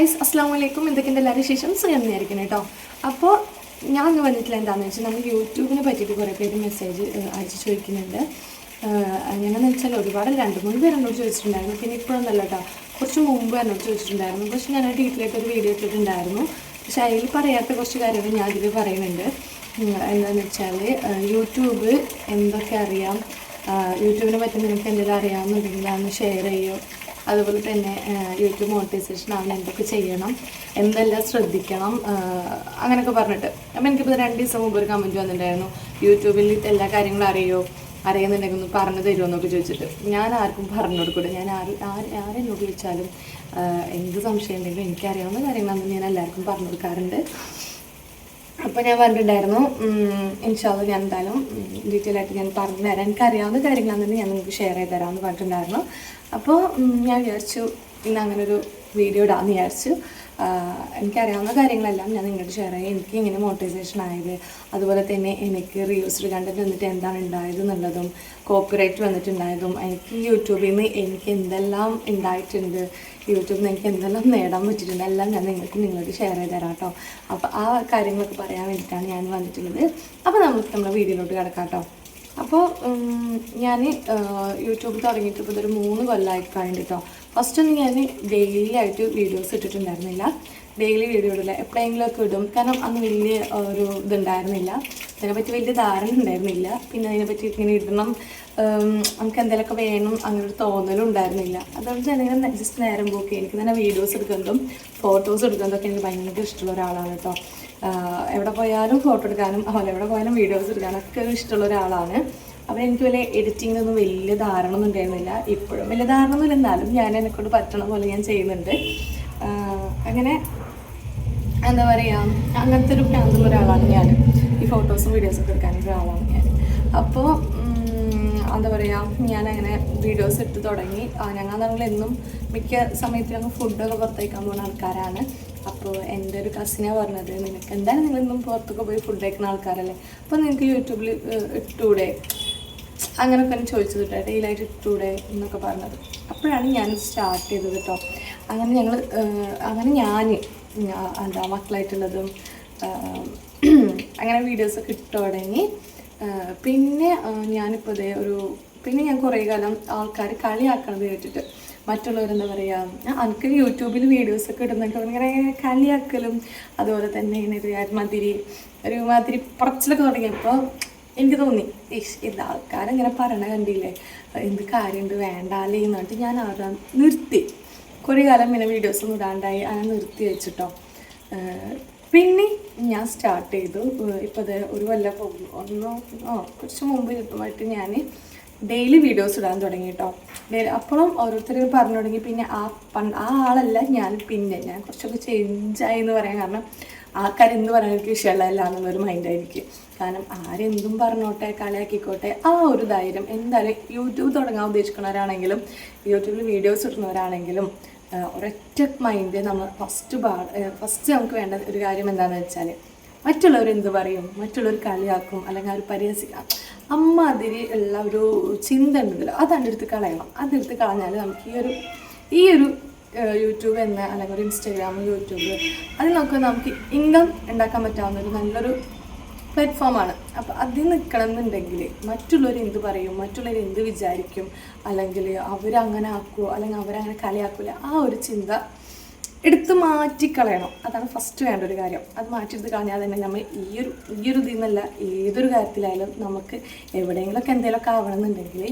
Guys അസ്സാം വലൈക്കും എന്തൊക്കെയുണ്ട് എല്ലാവരും ശേഷം സുഖം കേട്ടോ. അപ്പോൾ ഞാൻ ഇന്ന് വന്നിട്ടില്ല എന്താണെന്ന് വെച്ചാൽ നമ്മൾ യൂട്യൂബിനെ പറ്റിയിട്ട് കുറേ പേര് മെസ്സേജ് അയച്ച് ചോദിക്കുന്നുണ്ട്. എങ്ങനെയാണെന്ന് വെച്ചാൽ ഒരുപാട് രണ്ട് മൂന്ന് പേര് എന്നോട് ചോദിച്ചിട്ടുണ്ടായിരുന്നു. പിന്നെ ഇപ്പോഴൊന്നല്ല കേട്ടോ കുറച്ച് മുമ്പ് എന്നോട് ചോദിച്ചിട്ടുണ്ടായിരുന്നു. പക്ഷെ ഞാൻ ഡീറ്റെയിലായിട്ട് ഒരു വീഡിയോ ഇട്ടിട്ടുണ്ടായിരുന്നു. പക്ഷേ അതിൽ പറയാത്ത കുറച്ച് കാര്യങ്ങൾ ഞാൻ അതിൽ പറയുന്നുണ്ട്. എന്താണെന്ന് വെച്ചാൽ യൂട്യൂബ് എന്തൊക്കെ അറിയാം? യൂട്യൂബിനെ പറ്റി നിങ്ങൾക്ക് എന്തെങ്കിലും അറിയാമെന്നുണ്ടെങ്കിൽ അന്ന് ഷെയർ ചെയ്യോ. അതുപോലെ തന്നെ യൂട്യൂബ് മോണിറ്റൈസേഷൻ ആവാൻ എന്തൊക്കെ ചെയ്യണം എന്തെല്ലാം ശ്രദ്ധിക്കണം അങ്ങനെയൊക്കെ പറഞ്ഞിട്ട്. അപ്പം എനിക്കിപ്പോൾ രണ്ട് ദിവസം മുമ്പ് ഒരു കമന്റ് വന്നിട്ടുണ്ടായിരുന്നു. യൂട്യൂബിൽ എല്ലാ കാര്യങ്ങളും അറിയോ? അറിയുന്നുണ്ടെങ്കിൽ ഒന്ന് പറഞ്ഞു തരുമോ? എന്നൊക്കെ ചോദിച്ചിട്ട്. ഞാൻ ആർക്കും പറഞ്ഞു കൊടുക്കൂല. ഞാൻ ആര് ആര് ആരെന്നോട് ചോദിച്ചാലും എന്ത് സംശയം ഉണ്ടെങ്കിലും എനിക്കറിയാവുന്ന കാര്യങ്ങളാണെന്ന് ഞാൻ എല്ലാവർക്കും പറഞ്ഞു കൊടുക്കാറുണ്ട്. അപ്പോൾ ഞാൻ പറഞ്ഞിട്ടുണ്ടായിരുന്നു ഇൻഷാൽ ഞാൻ എന്തായാലും ഡീറ്റെയിൽ ആയിട്ട് ഞാൻ പറഞ്ഞു തരാം. എനിക്ക് അറിയാവുന്ന കാര്യങ്ങളാണ് തന്നെ ഞാൻ നിങ്ങൾക്ക് ഷെയർ ചെയ്ത് തരാമെന്ന് പറഞ്ഞിട്ടുണ്ടായിരുന്നു. അപ്പോൾ ഞാൻ വിചാരിച്ചു ഇന്ന് അങ്ങനെ ഒരു വീഡിയോ ഇടാമെന്ന് വിചാരിച്ചു എനിക്കറിയാവുന്ന കാര്യങ്ങളെല്ലാം ഞാൻ നിങ്ങളോട് ഷെയർ ചെയ്യാം. എനിക്ക് ഇങ്ങനെ മോട്ടിവേഷൻ ആയത് അതുപോലെ തന്നെ എനിക്ക് റീൽസ് കണ്ടന്റ് വന്നിട്ട് എന്താണ് ഉണ്ടായത് എന്നുള്ളതും കോപ്പിറൈറ്റ് വന്നിട്ടുണ്ടായതും എനിക്ക് യൂട്യൂബിൽ നിന്ന് എനിക്ക് എന്തെല്ലാം ഉണ്ടായിട്ടുണ്ട് യൂട്യൂബിൽ നിന്ന് എനിക്ക് എന്തെല്ലാം നേടാൻ പറ്റിയിട്ടുണ്ട് എല്ലാം ഞാൻ നിങ്ങൾക്ക് നിങ്ങളോട് ഷെയർ ചെയ്ത് തരാം കേട്ടോ. അപ്പോൾ ആ കാര്യങ്ങളൊക്കെ പറയാൻ വേണ്ടിയിട്ടാണ് ഞാൻ വന്നിട്ടുള്ളത്. അപ്പോൾ നമുക്ക് നമ്മുടെ വീഡിയോയിലോട്ട് കിടക്കാം കേട്ടോ. അപ്പോൾ ഞാൻ യൂട്യൂബ് തുടങ്ങിയിട്ട് ഇപ്പോൾ ഇതൊരു മൂന്ന് കൊല്ലമായി കഴിഞ്ഞിട്ടോ. ഫസ്റ്റ് ഒന്നും ഞാൻ ഡെയിലി ആയിട്ട് വീഡിയോസ് ഇട്ടിട്ടുണ്ടായിരുന്നില്ല. ഡെയിലി വീഡിയോ ഇടില്ല എപ്പോഴെങ്കിലുമൊക്കെ ഇടും. കാരണം അന്ന് വലിയ ഒരു ഇതുണ്ടായിരുന്നില്ല. അതിനെപ്പറ്റി വലിയ ധാരണ ഉണ്ടായിരുന്നില്ല. പിന്നെ അതിനെപ്പറ്റി ഇങ്ങനെ ഇടണം നമുക്ക് എന്തെങ്കിലുമൊക്കെ വേണം അങ്ങനെ ഒരു തോന്നലും ഉണ്ടായിരുന്നില്ല അതുകൊണ്ട് ഇങ്ങനെ ജസ്റ്റ് നേരം പോക്കി. എനിക്ക് തന്നെ വീഡിയോസ് എടുക്കുന്നതും ഫോട്ടോസ് എടുക്കുന്നതൊക്കെ എനിക്ക് ഭയങ്കര ഇഷ്ടമുള്ള ഒരാളാണ് കേട്ടോ. എവിടെ പോയാലും ഫോട്ടോ എടുക്കാനും അതുപോലെ എവിടെ പോയാലും വീഡിയോസ് എടുക്കാനൊക്കെ ഇഷ്ടമുള്ള ഒരാളാണ്. അപ്പോൾ എനിക്ക് വലിയ എഡിറ്റിങ്ങിനൊന്നും വലിയ ധാരണ ഒന്നും ഉണ്ടായിരുന്നില്ല. ഇപ്പോഴും വലിയ ധാരണ ഒന്നും എന്നാലും ഞാൻ എന്നെക്കൊണ്ട് പറ്റണ പോലെ ഞാൻ ചെയ്യുന്നുണ്ട്. അങ്ങനെ എന്താ പറയുക അങ്ങനത്തെ ഒരു പ്രാന്തമുള്ള ഒരാളാണ് ഞാൻ ഈ ഫോട്ടോസും വീഡിയോസൊക്കെ എടുക്കാനുള്ള ഒരാളാണ് ഞാൻ അപ്പോൾ എന്താ പറയുക ഞാനങ്ങനെ വീഡിയോസ് എടുത്ത് തുടങ്ങി. ഞങ്ങൾ ഞങ്ങൾ എന്നും മിക്ക സമയത്ത് ഞങ്ങൾ ഫുഡൊക്കെ പുറത്തേക്കാൻ പോകുന്ന ആൾക്കാരാണ്. അപ്പോൾ എന്റെ ഒരു കസിനാണ് പറഞ്ഞത് നിനക്ക് എന്തായാലും നിങ്ങളെന്നും പുറത്തൊക്കെ പോയി ഫുഡ് കഴിക്കുന്ന ആൾക്കാരല്ലേ? അപ്പോൾ നിങ്ങൾക്ക് യൂട്യൂബിൽ ഇട്ടൂടെ? അങ്ങനെയൊക്കെ ഒന്ന് ചോദിച്ചത് കേട്ടോ ഡെയിലായിട്ട് ഇട്ടൂടെ? എന്നൊക്കെ പറഞ്ഞത്. അപ്പോഴാണ് ഞാൻ സ്റ്റാർട്ട് ചെയ്തത് കേട്ടോ. അങ്ങനെ ഞങ്ങൾ അങ്ങനെ ഞാൻ എന്താ മക്കളായിട്ടുള്ളതും അങ്ങനെ വീഡിയോസൊക്കെ ഇട്ട് തുടങ്ങി. പിന്നെ ഞാനിപ്പോൾ ഇതേ ഒരു പിന്നെ ഞാൻ കുറേ കാലം ആൾക്കാർ കളിയാക്കണത് കേട്ടിട്ട്. മറ്റുള്ളവരെന്താ പറയുക എനിക്ക് യൂട്യൂബിൽ വീഡിയോസൊക്കെ ഇടുന്നൊക്കെ ഇങ്ങനെ കളിയാക്കലും അതുപോലെ തന്നെ ഇങ്ങനെ ഒരു മാതിരി ഒരു മാതിരി പറച്ചിലൊക്കെ തുടങ്ങിയപ്പോൾ എനിക്ക് തോന്നി ഇഷ് ഇത് ആൾക്കാരങ്ങനെ പറയണ കണ്ടില്ലേ എന്ത് കാര്യമുണ്ട് വേണ്ടാലേ എന്ന് പറഞ്ഞിട്ട് ഞാൻ അവിടെ നിർത്തി. കുറേ കാലം ഇങ്ങനെ വീഡിയോസ് ഒന്നും ഇടാണ്ടായി അങ്ങനെ നിർത്തി വെച്ചിട്ടോ. പിന്നെ ഞാൻ സ്റ്റാർട്ട് ചെയ്തു. ഇപ്പോൾ അത് ഒരു കൊല്ലം ഒന്നോ കുറച്ച് മുമ്പ് കിട്ടുമായിട്ട് ഞാൻ ഡെയിലി വീഡിയോസ് ഇടാൻ തുടങ്ങി കേട്ടോ ഡെയിലി അപ്പോഴും ഓരോരുത്തർ പറഞ്ഞു തുടങ്ങി. പിന്നെ ആ പണ്ട് ആ ആളല്ല ഞാൻ പിന്നെ. ഞാൻ കുറച്ചൊക്കെ ചേഞ്ചായി എന്ന് പറയാൻ കാരണം ആൾക്കാർ എന്ത് പറയാൻ എനിക്ക് വിഷയമല്ല എന്നുള്ളൊരു മൈൻഡായിരിക്കും കാരണം ആരെന്തും പറഞ്ഞോട്ടെ കളിയാക്കിക്കോട്ടെ ആ ഒരു ധൈര്യം. എന്തായാലും യൂട്യൂബ് തുടങ്ങാൻ ഉദ്ദേശിക്കുന്നവരാണെങ്കിലും യൂട്യൂബിൽ വീഡിയോസ് ഇടുന്നവരാണെങ്കിലും ഒരൊറ്റ മൈൻഡ് നമ്മൾ ഫസ്റ്റ് പാ ഫസ്റ്റ് നമുക്ക് വേണ്ട ഒരു കാര്യം എന്താണെന്ന് വെച്ചാൽ മറ്റുള്ളവർ എന്ത് പറയും? മറ്റുള്ളവർ കളിയാക്കും അല്ലെങ്കിൽ അവർ പരിഹസിക്കാം. അമ്മാതിരി ഉള്ള ഒരു ചിന്ത ഉണ്ടല്ലോ അതാണ് എടുത്ത് കളയണം. അതെടുത്ത് കളഞ്ഞാൽ നമുക്ക് ഈ ഒരു ഈ ഒരു യൂട്യൂബ് എന്ന അല്ലെങ്കിൽ ഒരു ഇൻസ്റ്റാഗ്രാം യൂട്യൂബ് അതിൽ നമുക്ക് നമുക്ക് ഇൻകം ഉണ്ടാക്കാൻ പറ്റാവുന്ന ഒരു നല്ലൊരു പ്ലാറ്റ്ഫോമാണ് അപ്പോൾ അതിൽ നിൽക്കണം എന്നുണ്ടെങ്കിൽ മറ്റുള്ളവർ എന്ത് പറയും? മറ്റുള്ളവർ എന്ത് വിചാരിക്കും? അല്ലെങ്കിൽ അവരങ്ങനെ ആക്കുമോ അല്ലെങ്കിൽ അവരങ്ങനെ കലയാക്കില്ല ആ ഒരു ചിന്ത എടുത്ത് മാറ്റിക്കളയണം. അതാണ് ഫസ്റ്റ് വേണ്ട ഒരു കാര്യം. അത് മാറ്റിയെടുത്ത് കളഞ്ഞാൽ തന്നെ നമ്മൾ ഈ ഒരു ഈ ഒരു ഇതിൽ നിന്നല്ല ഏതൊരു കാര്യത്തിലായാലും നമുക്ക് എവിടെയെങ്കിലുമൊക്കെ എന്തെങ്കിലുമൊക്കെ ആവണമെന്നുണ്ടെങ്കിൽ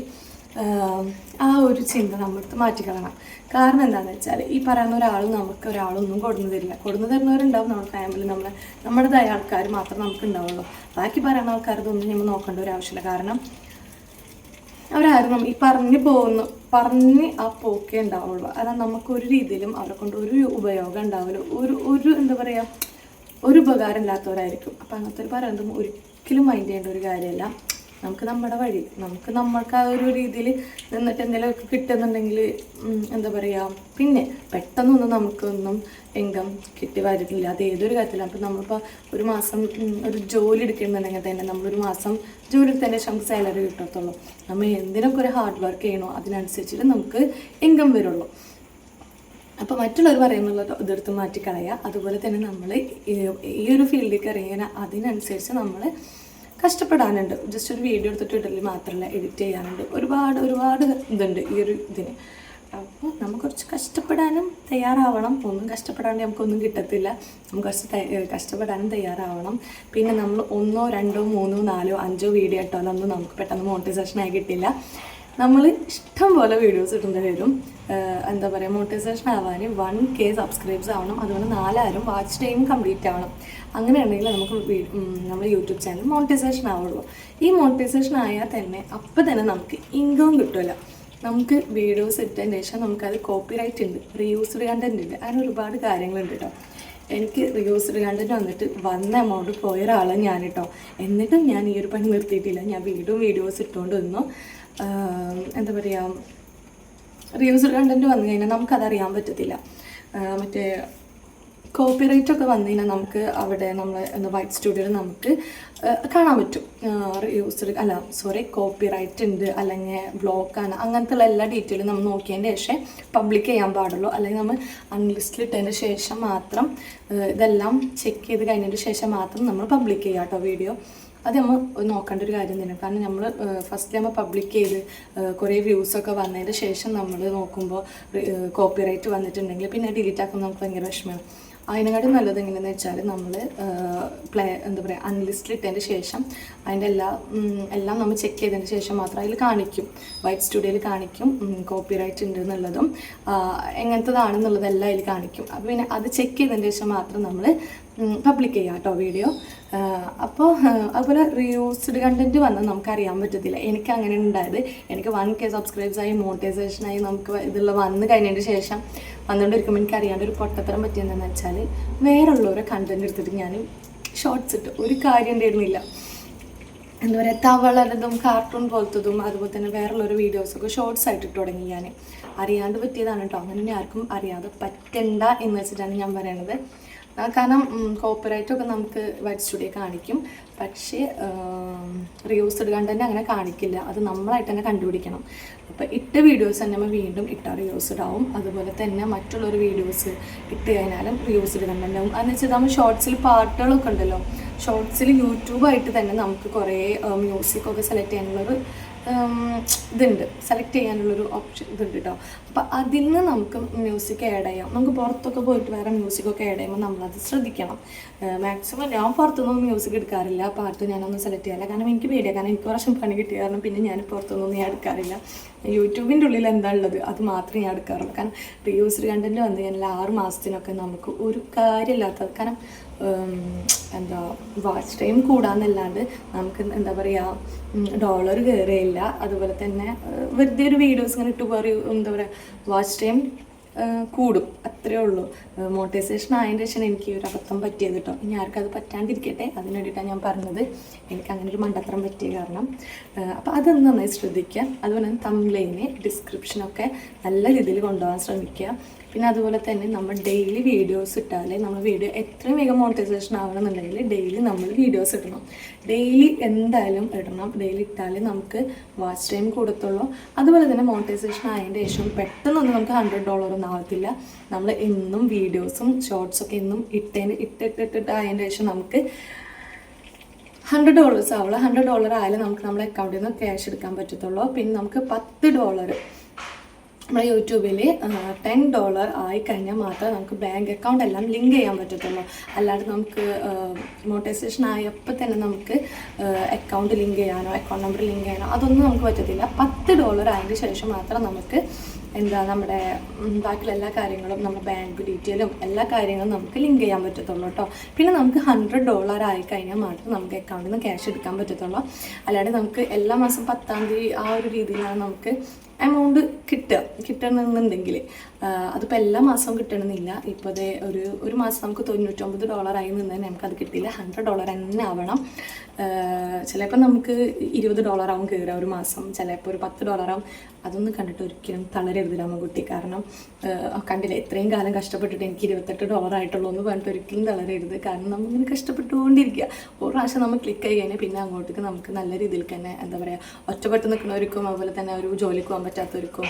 ആ ഒരു ചിന്ത നമ്മളെടുത്ത് മാറ്റിക്കളയണം. കാരണം എന്താണെന്ന് വെച്ചാൽ ഈ പറയുന്ന ഒരാൾ നമുക്ക് ഒരാളൊന്നും കൊടുന്നു തരില്ല. കൊടുന്നു തരുന്നവരുണ്ടാവും നമ്മുടെ ഫാമിലി നമ്മളെ നമ്മുടേതായ ആൾക്കാർ മാത്രം നമുക്ക് ഉണ്ടാവുള്ളൂ ബാക്കി പറയുന്ന ആൾക്കാരതൊന്നും നമ്മൾ നോക്കേണ്ട ഒരു ആവശ്യമില്ല. കാരണം അവരാരും ഈ പറഞ്ഞു പോകുന്നു പറഞ്ഞ് ആ പോക്കേ ഉണ്ടാവുള്ളൂ. അതാണ് നമുക്ക് ഒരു രീതിയിലും അവരെ കൊണ്ട് ഒരു ഉപയോഗം ഉണ്ടാവില്ല. ഒരു ഒരു എന്താ പറയുക ഒരു ഉപകാരം ഇല്ലാത്തവരായിരിക്കും. അപ്പം അങ്ങനത്തെ ഒരു പറയുന്നതും ഒരിക്കലും മൈൻഡ് ചെയ്യേണ്ട ഒരു കാര്യമല്ല. നമുക്ക് നമ്മുടെ വഴി നമുക്ക് നമ്മൾക്ക് ആ ഒരു രീതിയിൽ നിന്നിട്ട് എന്തെങ്കിലുമൊക്കെ കിട്ടുന്നുണ്ടെങ്കിൽ എന്താ പറയുക പിന്നെ പെട്ടെന്നൊന്നും നമുക്കൊന്നും ഇൻകം കിട്ടി വരുന്നില്ല അത് ഏതൊരു കാര്യത്തിലും. അപ്പം നമ്മളിപ്പോൾ ഒരു മാസം ഒരു ജോലി എടുക്കുന്നുണ്ടെങ്കിൽ തന്നെ നമ്മളൊരു മാസം ജോലി തന്നെ നമുക്ക് സാലറി കിട്ടത്തുള്ളൂ. നമ്മൾ എന്തിനൊക്കെ ഒരു ഹാർഡ് വർക്ക് ചെയ്യണോ അതിനനുസരിച്ചിട്ട് നമുക്ക് ഇൻകം വരുള്ളൂ. അപ്പോൾ മറ്റുള്ളവർ പറയുന്നുള്ള ഇതെടുത്ത് മാറ്റിക്കളയുക. അതുപോലെ തന്നെ നമ്മൾ ഈ ഒരു ഫീൽഡിലേക്ക് ഇറങ്ങിയാൽ അതിനനുസരിച്ച് നമ്മൾ കഷ്ടപ്പെടാനുണ്ട്. ജസ്റ്റ് ഒരു വീഡിയോ എടുത്തിട്ട് ഇടലിൽ മാത്രമല്ല എഡിറ്റ് ചെയ്യാനുണ്ട്. ഒരുപാട് ഒരുപാട് ഇതുണ്ട് ഈ ഒരു ഇതിന്. അപ്പോൾ നമുക്ക് കുറച്ച് കഷ്ടപ്പെടാനും തയ്യാറാവണം. ഒന്നും കഷ്ടപ്പെടാണ്ട് നമുക്കൊന്നും കിട്ടത്തില്ല. നമുക്ക് കുറച്ച് കഷ്ടപ്പെടാനും തയ്യാറാവണം. പിന്നെ നമ്മൾ ഒന്നോ രണ്ടോ മൂന്നോ നാലോ അഞ്ചോ വീഡിയോ ഇട്ടാലൊന്നും നമുക്ക് പെട്ടെന്ന് മോണിറ്റൈസേഷനായി കിട്ടില്ല. നമ്മൾ ഇഷ്ടം പോലെ വീഡിയോസ് ഇട്ടുണ്ട് വരും. എന്താ പറയുക മോട്ടിവേഷൻ ആവാൻ വൺ കെ സബ്സ്ക്രൈബ്സ് ആവണം. അതുപോലെ നാലായിരം വാച്ച് ടൈം കംപ്ലീറ്റ് ആവണം. അങ്ങനെയുണ്ടെങ്കിൽ നമുക്ക് നമ്മുടെ യൂട്യൂബ് ചാനൽ മോട്ടിവേഷൻ ആവുള്ളൂ. ഈ മോട്ടിവേഷൻ ആയാൽ തന്നെ അപ്പം തന്നെ നമുക്ക് ഇൻകം കിട്ടില്ല നമുക്ക് വീഡിയോസ് ഇട്ടതിന് ശേഷം നമുക്കത് കോപ്പി റൈറ്റ് ഉണ്ട് റീയൂസ്ഡ് കണ്ടന്റ് ഉണ്ട് അങ്ങനെ ഒരുപാട് കാര്യങ്ങളുണ്ട് കേട്ടോ എനിക്ക് റിയൂസ്ഡ് കണ്ടന്റ് വന്നിട്ട് വന്ന എമൗണ്ട് പോയ ഒരാളാണ് ഞാൻ കേട്ടോ എന്നിട്ടും ഞാൻ ഈ ഒരു പണി നിർത്തിയിട്ടില്ല. ഞാൻ വീണ്ടും വീഡിയോസ് ഇട്ടുകൊണ്ട് നിന്നു. എന്താ പറയുക റീയൂസ്ഡ് കണ്ടന്റ് വന്നു കഴിഞ്ഞാൽ നമുക്കതറിയാൻ പറ്റത്തില്ല. മറ്റേ കോപ്പിറൈറ്റ് ഒക്കെ വന്നു കഴിഞ്ഞാൽ നമുക്ക് അവിടെ നമ്മൾ എന്താ വൈറ്റ് സ്റ്റുഡിയോയിൽ നമുക്ക് കാണാൻ പറ്റും. റീയൂസ്ഡ് അല്ല സോറി കോപ്പിറൈറ്റ് ഉണ്ട് അല്ലെങ്കിൽ ബ്ലോക്കാണ് അങ്ങനത്തെ ഉള്ള എല്ലാ ഡീറ്റെയിലും നമ്മൾ നോക്കിയതിന്റെ ശേഷം പബ്ലിക് ചെയ്യാൻ പാടുള്ളൂ. അല്ലെങ്കിൽ നമ്മൾ അൺലിസ്റ്റിൽ ഇട്ടതിന്റെ ശേഷം മാത്രം ഇതെല്ലാം ചെക്ക് ചെയ്ത് കഴിഞ്ഞതിന്റെ ശേഷം മാത്രം നമ്മൾ പബ്ലിക് ചെയ്യാം കേട്ടോ വീഡിയോ അത് നമ്മൾ നോക്കേണ്ട ഒരു കാര്യം തന്നെ കാരണം നമ്മൾ ഫസ്റ്റ് നമ്മൾ പബ്ലിക് ചെയ്ത് കുറേ കുറേ വ്യൂസൊക്കെ വന്നതിന് ശേഷം നമ്മൾ നോക്കുമ്പോൾ കോപ്പിറൈറ്റ് വന്നിട്ടുണ്ടെങ്കിൽ പിന്നെ ഡിലീറ്റ് ആക്കുമ്പോൾ നമുക്ക് ഭയങ്കര വിഷമമാണ്. അതിനെക്കാട്ടും നല്ലത് എങ്ങനെയെന്ന് വെച്ചാൽ നമ്മൾ പ്ലേ എന്താ പറയുക അൺലിസ്റ്റിൽ ഇട്ടതിന് ശേഷം അതിന്റെ എല്ലാ എല്ലാം നമ്മൾ ചെക്ക് ചെയ്തതിന് ശേഷം മാത്രം അതിൽ കാണിക്കും. വൈറ്റ് സ്റ്റുഡിയോയിൽ കാണിക്കും കോപ്പി റൈറ്റ് ഉണ്ട് എന്നുള്ളതും എങ്ങനത്തതാണെന്നുള്ളതെല്ലാം അതിൽ കാണിക്കും. അപ്പോൾ പിന്നെ അത് ചെക്ക് ചെയ്തതിന് ശേഷം മാത്രം നമ്മൾ പബ്ലിക് ചെയ്യാം കേട്ടോ വീഡിയോ അപ്പോൾ അതുപോലെ റിയൂസ്ഡ് കണ്ടന്റ് വന്നാൽ നമുക്കറിയാൻ പറ്റത്തില്ല. എനിക്ക് അങ്ങനെ ഉണ്ടായത്. എനിക്ക് വൺ കെ സബ്സ്ക്രൈബ്സ് ആയി മോട്ടിവേഷൻ ആയി നമുക്ക് ഇതുള്ള വന്ന് കഴിഞ്ഞതിന് ശേഷം വന്നുകൊണ്ടിരിക്കുമ്പോൾ എനിക്ക് അറിയാണ്ട് ഒരു പൊട്ടത്തരം പറ്റിയെന്താണെന്ന് വെച്ചാൽ വേറുള്ളവരെ കണ്ടന്റ് എടുത്തിട്ട് ഞാൻ ഷോർട്സ് ഇട്ട്. ഒരു കാര്യം ഉണ്ടായിരുന്നില്ല. എന്താ പറയുക തവളതും കാർട്ടൂൺ പോലത്തതും അതുപോലെ തന്നെ വേറെയുള്ളൊരു വീഡിയോസൊക്കെ ഷോർട്സ് ആയിട്ട് തുടങ്ങി ഞാൻ. അറിയാണ്ട് പറ്റിയതാണ് കേട്ടോ അങ്ങനെ ആർക്കും അറിയാതെ പറ്റണ്ട എന്ന് വെച്ചിട്ടാണ് ഞാൻ പറയണത്. കാരണം കോപ്പറേറ്റ് ഒക്കെ നമുക്ക് വൈറ്റ് സ്റ്റുഡിയോ കാണിക്കും. പക്ഷേ റിയൂസ്ഡ് കണ്ടന്റ് അങ്ങനെ കാണിക്കില്ല. അത് നമ്മളായിട്ട് തന്നെ കണ്ടുപിടിക്കണം. അപ്പോൾ ഇട്ട വീഡിയോസ് തന്നെ നമ്മൾ വീണ്ടും ഇട്ട റിയൂസ്ഡ് ആവും അതുപോലെ തന്നെ മറ്റുള്ളൊരു വീഡിയോസ് ഇട്ട് കഴിഞ്ഞാലും റിയൂസ്ഡ് കണ്ടന്റ് ആവും. അതെന്ന് വെച്ചാൽ നമ്മൾ ഷോർട്സിൽ പാട്ടുകളൊക്കെ ഉണ്ടല്ലോ. ഷോർട്സിൽ യൂട്യൂബായിട്ട് തന്നെ നമുക്ക് കുറേ മ്യൂസിക്കൊക്കെ സെലക്ട് ചെയ്യാനുള്ളൊരു ഇതുണ്ട്. സെലക്ട് ചെയ്യാനുള്ളൊരു ഓപ്ഷൻ ഇതുണ്ട് കേട്ടോ അപ്പം അതിൽ നിന്ന് നമുക്ക് മ്യൂസിക് ആഡ് ചെയ്യാം. നമുക്ക് പുറത്തൊക്കെ പോയിട്ട് വേറെ മ്യൂസിക്കൊക്കെ ആഡ് ചെയ്യുമ്പോൾ നമ്മളത് ശ്രദ്ധിക്കണം. മാക്സിമം ഞാൻ പുറത്തുനിന്നും മ്യൂസിക് എടുക്കാറില്ല. പാട്ട് ഞാനൊന്നും സെലക്ട് ചെയ്യാറില്ല. കാരണം എനിക്ക് പേടിയാണ് കാരണം എനിക്ക് പ്രാവശ്യം പണി കിട്ടിയ കാരണം പിന്നെ ഞാൻ പുറത്തുനിന്നൊന്നും ഞാൻ എടുക്കാറില്ല. യൂട്യൂബിന്റെ ഉള്ളിൽ എന്താ ഉള്ളത്? അത് മാത്രമേ ഞാൻ എടുക്കാറുള്ളൂ. കാരണം റീയൂസ്ഡ് കണ്ടന്റ് വന്നു കഴിഞ്ഞാൽ ആറ് മാസത്തിനൊക്കെ നമുക്ക് ഒരു കാര്യമില്ലാത്തത് കാരണം എന്താ വാച്ച് ടൈം കൂടാന്നല്ലാണ്ട് നമുക്ക് എന്താ പറയുക ഡോളർ കയറിയില്ല അതുപോലെ തന്നെ വെറുതെ ഒരു വീഡിയോസ് ഇങ്ങനെ ഇട്ട് പറയൂ എന്താ പറയുക വാച്ച് ടൈം കൂടും. അത്രേ ഉള്ളൂ. മോട്ടിവേഷൻ ആയതിന്റെ ശേഷം എനിക്ക് ഒരു അബദ്ധം പറ്റിയത് കേട്ടോ. ഇനി ആർക്കും അത് പറ്റാണ്ടിരിക്കട്ടെ. അതിന് വേണ്ടിയിട്ടാണ് ഞാൻ പറഞ്ഞത്. എനിക്ക് അങ്ങനെ ഒരു മണ്ടത്തരം പറ്റിയ കാരണം. അപ്പോൾ അതൊന്ന് നന്നായി ശ്രദ്ധിക്കുക. അതുപോലെ തന്നെ തമ്മിലൈന് ഡിസ്ക്രിപ്ഷനൊക്കെ നല്ല രീതിയിൽ കൊണ്ടുപോകാൻ ശ്രമിക്കുക. പിന്നെ അതുപോലെ തന്നെ നമ്മൾ ഡെയിലി വീഡിയോസ് ഇട്ടാൽ നമ്മൾ വീഡിയോ എത്രയും വേഗം മോണിറ്റൈസേഷൻ ആവണമെന്നുണ്ടെങ്കിൽ ഡെയിലി നമ്മൾ വീഡിയോസ് ഇടണം. ഡെയിലി എന്തായാലും ഇടണം. ഡെയിലി ഇട്ടാലേ നമുക്ക് വാച്ച് ടൈം കൊടുത്തുള്ളൂ. അതുപോലെ തന്നെ മോണിറ്റൈസേഷൻ ആയതിന്റെ ശേഷം പെട്ടെന്നൊന്നും നമുക്ക് ഹൺഡ്രഡ് ഡോളർ ഒന്നും ആവത്തില്ല. നമ്മൾ എന്നും വീഡിയോസും ഷോർട്സൊക്കെ എന്നും ഇട്ടതിന് ഇട്ടിട്ടിട്ടിട്ട് ആയതിന്റെ ശേഷം നമുക്ക് ഹൺഡ്രഡ് ഡോളേഴ്സ് ആവുള്ളൂ. ഹൺഡ്രഡ് ഡോളർ ആയാലും നമുക്ക് നമ്മുടെ അക്കൗണ്ടിൽ നിന്ന് ക്യാഷ് എടുക്കാൻ പറ്റത്തുള്ളൂ. പിന്നെ നമുക്ക് പത്ത് ഡോളർ നമ്മുടെ യൂട്യൂബിൽ ടെൻ ഡോളർ ആയി കഴിഞ്ഞാൽ മാത്രമേ നമുക്ക് ബാങ്ക് അക്കൗണ്ട് എല്ലാം ലിങ്ക് ചെയ്യാൻ പറ്റത്തുള്ളൂ. അല്ലാതെ നമുക്ക് മോട്ടൈസേഷൻ ആയപ്പോൾ തന്നെ നമുക്ക് അക്കൗണ്ട് ലിങ്ക് ചെയ്യാനോ അക്കൗണ്ട് നമ്പർ ലിങ്ക് ചെയ്യാനോ അതൊന്നും നമുക്ക് പറ്റത്തില്ല. പത്ത് ഡോളർ ആയതിനു ശേഷം മാത്രം നമുക്ക് എന്താ നമ്മുടെ ബാക്കിയുള്ള എല്ലാ കാര്യങ്ങളും നമ്മുടെ ബാങ്ക് ഡീറ്റെയിലും എല്ലാ കാര്യങ്ങളും നമുക്ക് ലിങ്ക് ചെയ്യാൻ പറ്റത്തുള്ളൂ കേട്ടോ. പിന്നെ നമുക്ക് ഹൺഡ്രഡ് ഡോളർ ആയി കഴിഞ്ഞാൽ മാത്രം നമുക്ക് അക്കൗണ്ടിൽ നിന്ന് ക്യാഷ് എടുക്കാൻ പറ്റത്തുള്ളൂ. അല്ലാണ്ട് നമുക്ക് എല്ലാ മാസം പത്താം തീയതി ആ ഒരു രീതിയിലാണ് നമുക്ക് എമൗണ്ട് കിട്ടുക കിട്ടണമെന്നുണ്ടെങ്കിൽ അതിപ്പോൾ എല്ലാ മാസവും കിട്ടണമെന്നില്ല. ഇപ്പോൾ അതേ ഒരു ഒരു മാസം നമുക്ക് തൊണ്ണൂറ്റൊമ്പത് ഡോളറായി തന്നെ നമുക്കത് കിട്ടിയില്ല. ഹൺഡ്രഡ് ഡോളർ തന്നെ ആവണം. ചിലപ്പോൾ നമുക്ക് ഇരുപത് ഡോളറാവും കയറുക ഒരു മാസം. ചിലപ്പോൾ ഒരു പത്ത് ഡോളറാവും അതൊന്നും കണ്ടിട്ട് ഒരിക്കലും തളരരുത് കുട്ടി കാരണം കണ്ടില്ല ഇത്രയും കാലം കഷ്ടപ്പെട്ടിട്ട് എനിക്ക് ഇരുപത്തെട്ട് ഡോളർ ആയിട്ടുള്ളൂ എന്ന് പറഞ്ഞിട്ട് ഒരിക്കലും തളരരുത്. കാരണം നമ്മളിങ്ങനെ കഷ്ടപ്പെട്ടുകൊണ്ടിരിക്കുക. ഒരു പ്രാവശ്യം നമ്മൾ ക്ലിക്ക് കഴിഞ്ഞാൽ പിന്നെ അങ്ങോട്ടേക്ക് നമുക്ക് നല്ല രീതിയിൽ തന്നെ എന്താ പറയുക ഒറ്റപ്പെട്ട് നിൽക്കുന്നവർക്കും അതുപോലെ തന്നെ ഒരു ജോലിക്ക് പോകാൻ പറ്റാത്തവർക്കും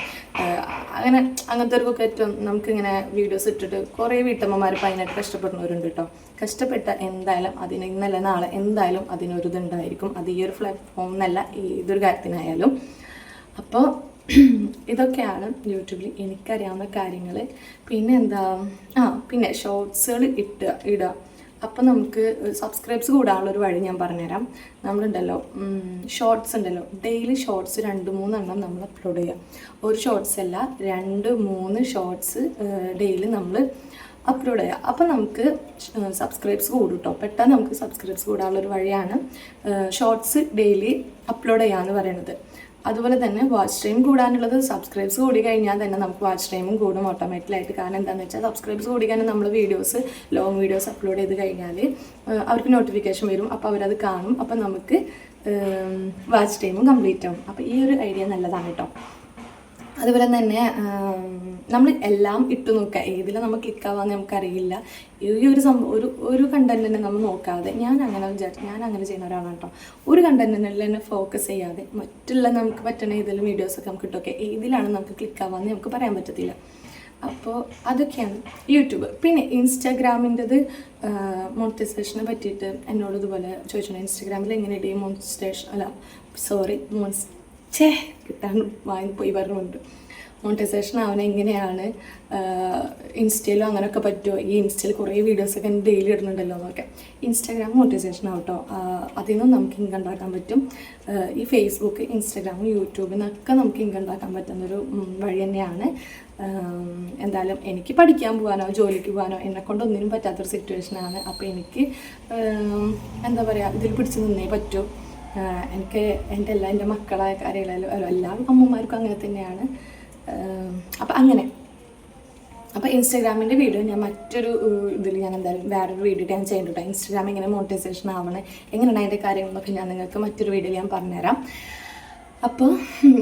അങ്ങനെ അങ്ങനത്തെവർക്കൊക്കെ ഏറ്റവും നമുക്കിങ്ങനെ വീഡിയോസ് ഇട്ടിട്ട് കുറേ വീട്ടമ്മമാർ ഇപ്പം കഷ്ടപ്പെടുന്നവരുണ്ട് കേട്ടോ. കഷ്ടപ്പെട്ട എന്തായാലും അതിന് ഇന്നല്ല നാളെ എന്തായാലും അതിനൊരു ഇതുണ്ടായിരിക്കും അത് ഈ ഒരു പ്ലാറ്റ്ഫോം എന്നല്ല ഏതൊരു കാര്യത്തിനായാലും. അപ്പോൾ ഇതൊക്കെയാണ് യൂട്യൂബിൽ എനിക്കറിയാവുന്ന കാര്യങ്ങൾ പിന്നെ എന്താ ആ പിന്നെ ഷോർട്സുകൾ ഇട്ടുക ഇടുക അപ്പം നമുക്ക് സബ്സ്ക്രൈബ്സ് കൂടാനുള്ള ഒരു വഴി ഞാൻ പറഞ്ഞുതരാം. നമ്മളുണ്ടല്ലോ ഷോർട്സ് ഉണ്ടല്ലോ. ഡെയിലി ഷോർട്സ് രണ്ട് മൂന്നെണ്ണം നമ്മൾ അപ്ലോഡ് ചെയ്യുക ഒരു ഷോർട്സ് അല്ല രണ്ട് മൂന്ന് ഷോർട്സ് ഡെയിലി നമ്മൾ അപ്ലോഡ് ചെയ്യുക അപ്പം നമുക്ക് സബ്സ്ക്രൈബ്സ് കൂടും കേട്ടോ പെട്ടെന്ന് നമുക്ക് സബ്സ്ക്രൈബ്സ് കൂടാനുള്ള ഒരു വഴിയാണ് ഷോർട്സ് ഡെയിലി അപ്ലോഡ് ചെയ്യുക എന്ന് പറയുന്നത്. അതുപോലെ തന്നെ വാച്ച് ടൈം കൂടാനുള്ളത് സബ്സ്ക്രൈബ്സ് കൂടി കഴിഞ്ഞാൽ തന്നെ നമുക്ക് വാച്ച് ടൈമും കൂടും ഓട്ടോമാറ്റിക്കലായിട്ട് കാരണം എന്താണെന്ന് വെച്ചാൽ സബ്സ്ക്രൈബ്സ് കൂടി കഴിഞ്ഞാൽ നമ്മൾ വീഡിയോസ് ലോങ് വീഡിയോസ് അപ്ലോഡ് ചെയ്ത് കഴിഞ്ഞാൽ അവർക്ക് നോട്ടിഫിക്കേഷൻ വരും. അപ്പോൾ അവരത് കാണും. അപ്പോൾ നമുക്ക് വാച്ച് ടൈമും കംപ്ലീറ്റ് ആവും. അപ്പോൾ ഈ ഒരു ഐഡിയ നല്ലതാണ് കേട്ടോ. അതുപോലെ തന്നെ നമ്മൾ എല്ലാം ഇട്ട് നോക്കുക. ഏതിൽ നമ്മൾ ക്ലിക്ക് ആവാന്ന് നമുക്കറിയില്ല. ഈ ഒരു സംഭവം ഒരു ഒരു കണ്ടന്റിനെ നമ്മൾ നോക്കാതെ ഞാൻ അങ്ങനെ വിചാരിച്ചു ഞാൻ അങ്ങനെ ചെയ്യുന്ന ഒരാളാണ് കേട്ടോ. ഒരു കണ്ടന്റിനിൽ തന്നെ ഫോക്കസ് ചെയ്യാതെ മറ്റുള്ള നമുക്ക് പറ്റുന്ന ഏതെങ്കിലും വീഡിയോസൊക്കെ നമുക്ക് കിട്ടുമൊക്കെ ഏതിലാണ് നമുക്ക് ക്ലിക്ക് ആവാന്ന് നമുക്ക് പറയാൻ പറ്റത്തില്ല. അപ്പോൾ അതൊക്കെയാണ് യൂട്യൂബ്. പിന്നെ ഇൻസ്റ്റാഗ്രാമിന്റെത് മോണിറ്റൈസേഷനെ പറ്റിയിട്ട് എന്നോട് ഇതുപോലെ ചോദിച്ചിട്ടുണ്ട് ഇൻസ്റ്റാഗ്രാമിൽ എങ്ങനെ ഡേ മോണിറ്റൈസേഷൻ അല്ല സോറി മോൺസ് ഛേ കിട്ടാൻ വാങ്ങി പോയി പറഞ്ഞുകൊണ്ട്. മോണിറ്റൈസേഷൻ അവൻ എങ്ങനെയാണ്? ഇൻസ്റ്റയിലും അങ്ങനെയൊക്കെ പറ്റുമോ ഈ ഇൻസ്റ്റയിൽ കുറേ വീഡിയോസൊക്കെ ഡെയിലി ഇടുന്നുണ്ടല്ലോ എന്നൊക്കെ ഇൻസ്റ്റാഗ്രാം മോണിറ്റൈസേഷൻ ആവട്ടോ. അതിൽ നിന്നും നമുക്ക് ഇൻകം ഉണ്ടാക്കാൻ പറ്റും. ഈ ഫേസ്ബുക്ക് ഇൻസ്റ്റാഗ്രാം യൂട്യൂബിൽ നിന്നൊക്കെ നമുക്ക് ഇൻകം ഉണ്ടാക്കാൻ പറ്റുന്നൊരു വഴി തന്നെയാണ്. എന്തായാലും എനിക്ക് പഠിക്കാൻ പോകാനോ ജോലിക്ക് പോകാനോ എന്നെ കൊണ്ടൊന്നിനും പറ്റാത്തൊരു സിറ്റുവേഷനാണ് അപ്പോൾ എനിക്ക് എന്താ പറയുക ഇതിൽ പിടിച്ച് നിന്നേ പറ്റൂ. എനിക്ക് എന്റെ എല്ലാ എന്റെ മക്കളായ കാര്യങ്ങളായാലും അല്ല, എല്ലാ അമ്മമാർക്കും അങ്ങനെ തന്നെയാണ്. അപ്പം അങ്ങനെ. അപ്പോൾ ഇൻസ്റ്റാഗ്രാമിന്റെ വീഡിയോ ഞാൻ മറ്റൊരു ഇതിൽ ഞാൻ എന്തായാലും വേറൊരു വീഡിയോ ഞാൻ ചെയ്യുന്നുണ്ട് ഇൻസ്റ്റാഗ്രാം എങ്ങനെ മോണിറ്റൈസേഷൻ ആവണേ എങ്ങനെയാണ് അതിന്റെ കാര്യങ്ങളൊക്കെ ഞാൻ നിങ്ങൾക്ക് മറ്റൊരു വീഡിയോയിൽ ഞാൻ പറഞ്ഞുതരാം. അപ്പോൾ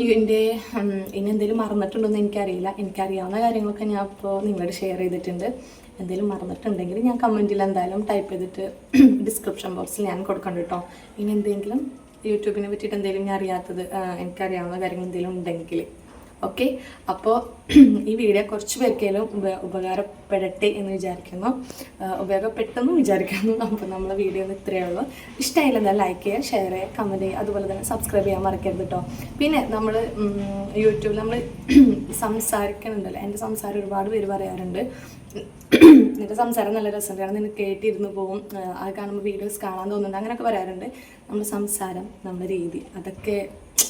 ഇതിന്റെ ഇനി എന്തെങ്കിലും മറന്നിട്ടുണ്ടോയെന്ന് എനിക്കറിയില്ല. എനിക്കറിയാവുന്ന കാര്യങ്ങളൊക്കെ ഞാൻ ഇപ്പോൾ നിങ്ങളോട് ഷെയർ ചെയ്തിട്ടുണ്ട്. എന്തെങ്കിലും മറന്നിട്ടുണ്ടെങ്കിൽ ഞാൻ കമന്റിൽ എന്തായാലും ടൈപ്പ് ചെയ്തിട്ട് ഡിസ്ക്രിപ്ഷൻ ബോക്സിൽ ഞാൻ കൊടുക്കണ്ട കേട്ടോ. ഇനി എന്തെങ്കിലും യൂട്യൂബിനെ പറ്റിയിട്ട് എന്തെങ്കിലും ഞാൻ അറിയാത്തത് എനിക്കറിയാവുന്ന കാര്യങ്ങൾ എന്തെങ്കിലും ഉണ്ടെങ്കിൽ ഓക്കെ? അപ്പോൾ ഈ വീഡിയോ കുറച്ച് പേർക്കെങ്കിലും ഉപ ഉപകാരപ്പെടട്ടെ എന്ന് വിചാരിക്കുന്നു. ഉപയോഗപ്പെട്ടെന്ന് വിചാരിക്കുന്നു. അപ്പോൾ നമ്മളെ വീഡിയോ ഇത്രയേ ഉള്ളൂ. ഇഷ്ടമായില്ലെന്നാൽ ലൈക്ക് ചെയ്യുക ഷെയർ ചെയ്യുക കമന്റ് ചെയ്യുക. അതുപോലെ തന്നെ സബ്സ്ക്രൈബ് ചെയ്യാൻ മറക്കരുത് കേട്ടോ പിന്നെ നമ്മൾ യൂട്യൂബിൽ നമ്മൾ സംസാരിക്കണുണ്ടല്ലോ. എന്റെ സംസാരം ഒരുപാട് പേര് പറയാറുണ്ട്. നിന്റെ സംസാരം നല്ല രസമുണ്ട്. കാരണം നിനക്ക് കേട്ടിരുന്ന് പോകും അത് കാണുമ്പോൾ വീഡിയോസ് കാണാൻ തോന്നുന്നുണ്ട്. അങ്ങനെയൊക്കെ പറയാറുണ്ട്. നമ്മുടെ സംസാരം നമ്മുടെ രീതി അതൊക്കെ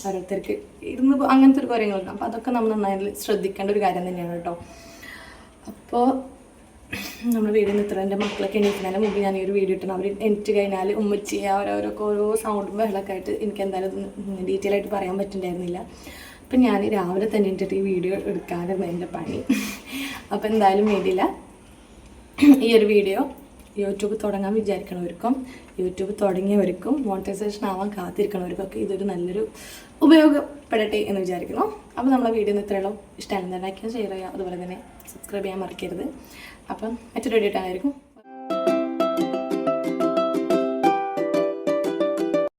ഓരോരുത്തർക്ക് ഇരുന്ന് അങ്ങനത്തെ ഒരു കാര്യങ്ങളുണ്ട്. അപ്പോൾ അതൊക്കെ നമ്മൾ നന്നായി ശ്രദ്ധിക്കേണ്ട ഒരു കാര്യം തന്നെയാണ് കേട്ടോ. അപ്പോൾ നമ്മുടെ വീടിന് ഇത്ര എന്റെ മക്കളൊക്കെ എണീക്കുന്നതിന് മുമ്പ് ഞാൻ ഈ ഒരു വീഡിയോ ഇട്ടു അവർ എണീറ്റ് കഴിഞ്ഞാൽ ഉമ്മച്ചി ഓരോരോ ഓരോ സൗണ്ടും ബഹളമൊക്കെ ആയിട്ട് എനിക്ക് എന്തായാലും ഡീറ്റെയിൽ ആയിട്ട് പറയാൻ പറ്റുന്നുണ്ടായിരുന്നില്ല അപ്പം ഞാൻ രാവിലെ തന്നെ എണീറ്റിട്ട് ഈ വീഡിയോ എടുക്കാതിരുന്നു എന്റെ പണി. അപ്പം എന്തായാലും വേണ്ടിയില്ല. ഈ ഒരു വീഡിയോ യൂട്യൂബ് തുടങ്ങാൻ വിചാരിക്കണവർക്കും യൂട്യൂബ് തുടങ്ങിയവർക്കും മോണിറ്റൈസേഷൻ ആവാൻ കാത്തിരിക്കണവർക്കൊക്കെ ഇതൊരു നല്ലൊരു ഉപയോഗപ്പെടട്ടെ എന്ന് വിചാരിക്കുന്നു. അപ്പോൾ നമ്മളെ വീഡിയോ ഇത്രയുള്ളൂ ഇഷ്ടമാണെന്ന് ലൈക്ക് ഷെയർ ചെയ്യുക അതുപോലെ തന്നെ സബ്സ്ക്രൈബ് ചെയ്യാൻ മറക്കരുത്. അപ്പം മറ്റൊരു വീഡിയോ ആയിരിക്കും.